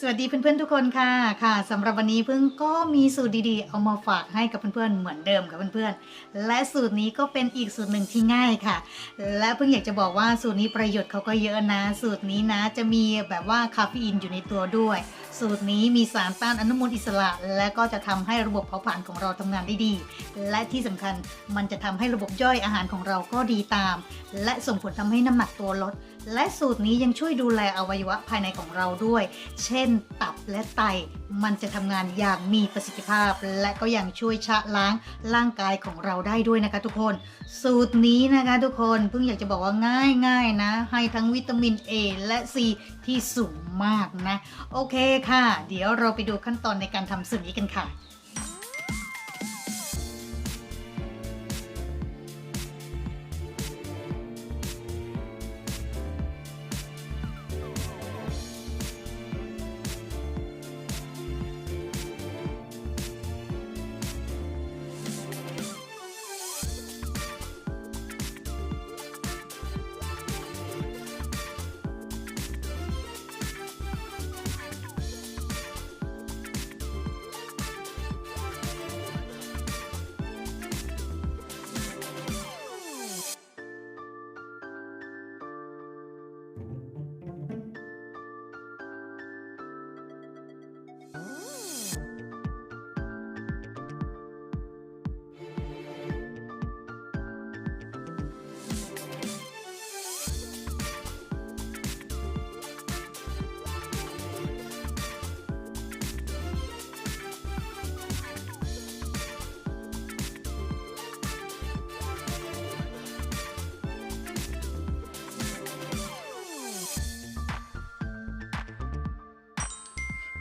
สวัสดีเพื่อนๆทุกคนค่ะค่ะสำหรับวันนี้เพิ่งก็มีสูตรดีๆ เอามาฝากให้กับเพื่อนๆเหมือนเดิมกับเพื่อนๆและสูตรนี้ก็เป็นอีกสูตรหนึ่งที่ง่ายค่ะ และเพิ่งอยากจะบอกว่าสูตรนี้ประโยชน์เขาก็เยอะนะ สูตรนี้นะจะมีแบบว่าคาเฟอีนอยู่ในตัวด้วย สูตรนี้มีสารต้านอนุมูลอิสระ และก็จะทำให้ระบบเผาผลาญของเราทำงานได้ดี และที่สำคัญมันจะทำให้ระบบย่อยอาหารของเราก็ดีตาม และส่งผลทำให้น้ำหนักตัวลด และสูตรนี้ยังช่วยดูแลอวัยวะภายในของเราด้วย เช่น ตับและไต มันจะทำงานอย่างมีประสิทธิภาพ และก็ยังช่วยชะล้างร่างกายของเราได้ด้วยนะคะทุกคน สูตรนี้นะคะทุกคนเพิ่งอยากจะบอกว่าง่ายๆนะ ให้ทั้งวิตามิน A และ C ที่สูงมากนะ โอเคค่ะ เดี๋ยวเราไปดูขั้นตอนในการทำสูตรนี้กันค่ะ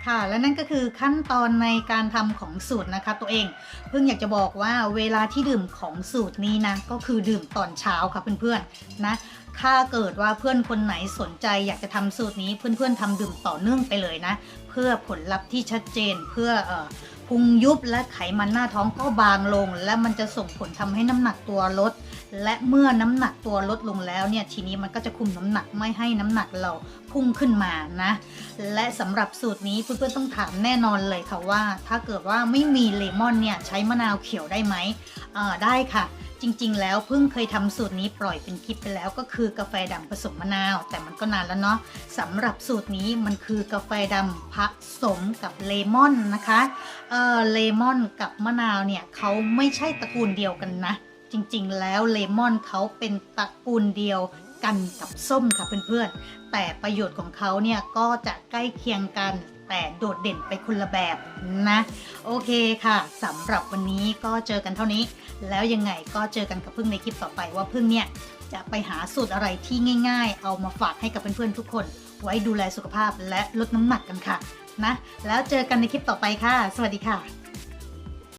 ค่ะ และนั่นก็คือขั้นตอนในการทำของสูตรนะคะ ตัวเอง เพิ่งอยากจะบอกว่าเวลาที่ดื่มของสูตรนี้นะ ก็คือดื่มตอนเช้าค่ะเพื่อนๆนะ ถ้าเกิดว่าเพื่อนคนไหนสนใจอยากจะทำสูตรนี้เพื่อนๆทำดื่มต่อเนื่องไปเลยนะ เพื่อผลลัพธ์ที่ชัดเจนเพื่อเอ่อ พุงยุบและไขมันหน้าท้องก็บางลง และมันจะส่งผลทำให้น้ำหนักตัวลด และเมื่อน้ำหนักตัวลดลงแล้วเนี่ยทีนี้มันก็จะคุมน้ำหนักไม่ให้น้ำหนักเราพุ่งขึ้นมานะ และสำหรับสูตรนี้เพื่อนๆต้องถามแน่นอนเลยค่ะว่า ถ้าเกิดว่าไม่มีเลมอนเนี่ยใช้มะนาวเขียวได้ไหมอ่าได้ค่ะ จริงๆ แล้วเพิ่งเคยทำสูตรนี้ปล่อยเป็นคลิปไปแล้วก็คือกาแฟดำผสมมะนาว แต่มันก็นานแล้วเนาะสำหรับสูตรนี้มันคือกาแฟดำผสมกับเลมอนนะคะเอเลมอนกับมะนาวเนี่ยเขาไม่ใช่ตระกูลเดียวกันนะ จริงๆ แล้วเลมอนเขาเป็นตระกูลเดียวกันกับส้มค่ะเพื่อนๆ แต่ประโยชน์ของเขาเนี่ยก็จะใกล้เคียงกันแต่โดดเด่นไปคนละแบบนะ โอเคค่ะสำหรับวันนี้ก็เจอกันเท่านี้ แล้วยังไงก็เจอกันกับพึ่งในคลิปต่อไปว่าพึ่งเนี่ยจะไปหาสูตรอะไรที่ง่าย ๆ เอามาฝากให้กับเพื่อนๆทุกคน ไว้ดูแลสุขภาพและลดน้ำหนักกันค่ะ นะ แล้วเจอกันในคลิปต่อไปค่ะ สวัสดีค่ะ